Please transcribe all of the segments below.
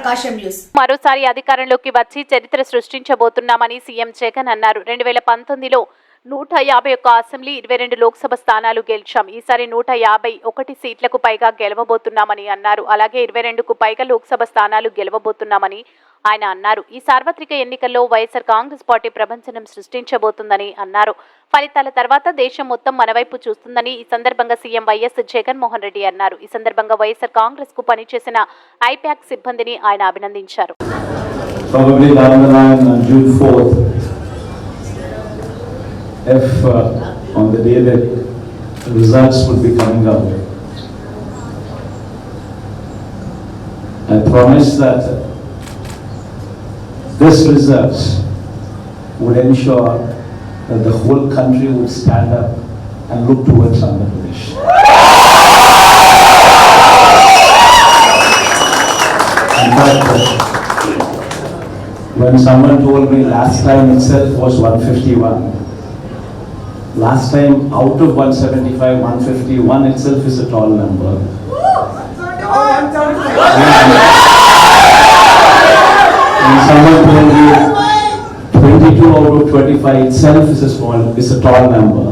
ప్రకాశం news. మరోసారి అధికారంలోకి వచ్చి చరిత్ర సృష్టించబోతున్నామని సీఎం జగన్ అన్నారు. రెండు వేల పంతొమ్మిదిలో నూట యాభై ఒక్క అసెంబ్లీ ఇరవై రెండు లోక్సభ స్థానాలు గెలిచాం. ఈసారి నూట యాభై ఒకటి సీట్లకు పైగా గెలవబోతున్నామని అన్నారు. అలాగే ఇరవై రెండుకు పైగా లోక్సభ స్థానాలు గెలవబోతున్నామని ఆయన అన్నారు. ఈ సార్వత్రిక ఎన్నికల్లో వైఎస్ఆర్ కాంగ్రెస్ పార్టీ ప్రపంచనం సృష్టించబోతుందని అన్నారు. ఫలితాల తర్వాత దేశం మొత్తం మనవైపు చూస్తుందని ఈ సందర్భంగా సీఎం వైఎస్ జగన్మోహన్ రెడ్డి అన్నారు. ఈ సందర్భంగా వైఎస్ఆర్ కాంగ్రెస్కు పనిచేసిన ఐప్యాక్ సిబ్బందిని ఆయన అభినందించారు. If uh, on the day that results would be coming out, I promise that this results would ensure that the whole country would stand up and look towards Andhra Pradesh. In fact, when someone told me last time itself was 151. Last time out of 175, 151 itself is a tall number. And someone told me 22 out of 25 itself is a small, is a tall number.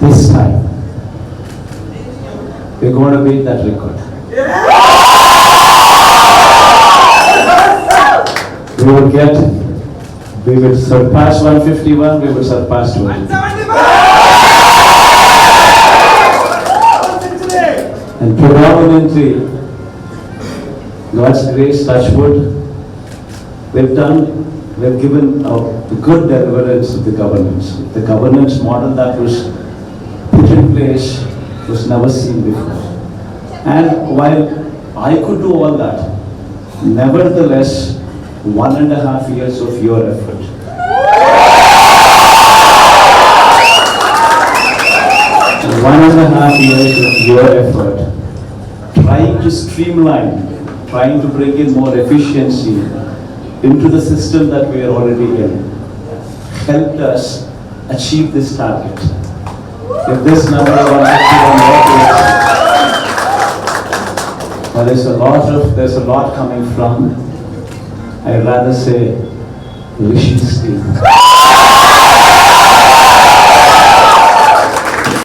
This time, we're going to beat that record. We will get, we will surpass 151, we will surpass 200. And predominantly, God's grace, touch wood, we've done, we've given a good deliverance of the governance. The governance model that was put in place was never seen before. And while I could do all that, nevertheless, one and a half years of your effort. One and a half years of your effort, trying to streamline, trying to bring in more efficiency into the system that we are already in, helped us achieve this target. If this number of 151 Well, there's a lot of, there's a lot coming from, I'd rather say, Rishi's team.